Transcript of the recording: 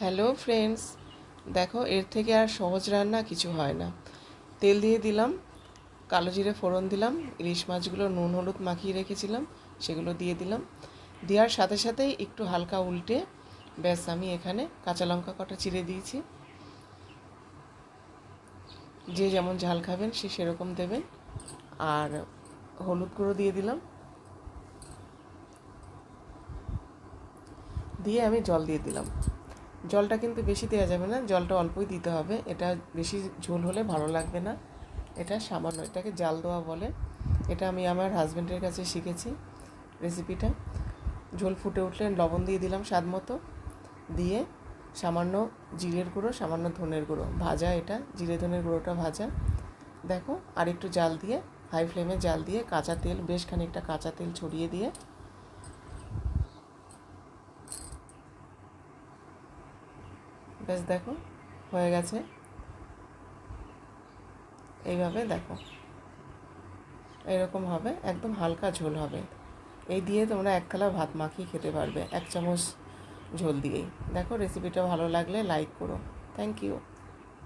Hello friends, দেখো এর থেকে আর সহজ রান্না কিছু হয় না। তেল দিয়ে দিলাম, কালো জিরে ফোড়ন দিলাম, ইলিশ মাছগুলো নুন হলুদ মাখিয়ে রেখেছিলাম, সেগুলো দিয়ে দিলাম। দেওয়ার সাথে সাথেই একটু হালকা উল্টে, ব্যাস আমি এখানে কাঁচা লঙ্কা কটা চিড়ে দিয়েছি। যে যেমন ঝাল খাবেন সে সেরকম দেবেন। আর হলুদ গুঁড়ো দিয়ে দিলাম। দিয়ে আমি জল দিয়ে দিলাম। জলটা কিন্তু বেশি দেওয়া যাবে না, জলটা অল্পই দিতে হবে। এটা বেশি ঝোল হলে ভালো লাগবে না। এটা সামান্য, এটাকে জাল দেওয়া বলে। এটা আমি আমার হাজব্যান্ডের কাছে শিখেছি রেসিপিটা ঝোল ফুটে উঠলে লবণ দিয়ে দিলাম স্বাদ মতো। দিয়ে সামান্য জিরের গুঁড়ো, সামান্য ধনের গুঁড়ো। ভাজা এটা, জিরে ধনের গুঁড়োটা ভাজা। দেখো আর একটু জাল দিয়ে হাই ফ্লেমে জাল দিয়ে কাঁচা তেল, বেশ খানিকটা কাঁচা তেল ছড়িয়ে দিয়ে ব্যাস দেখো, হয়ে গেছে। এইভাবে দেখো। এরকম হবে, একদম হালকা ঝোল হবে। এই দিয়ে তোমরা এক থালা ভাত মাখিয়ে খেতে পারবে, এক চামচ ঝোল দিয়েই। দেখো রেসিপিটা ভালো লাগলে লাইক করো। Thank you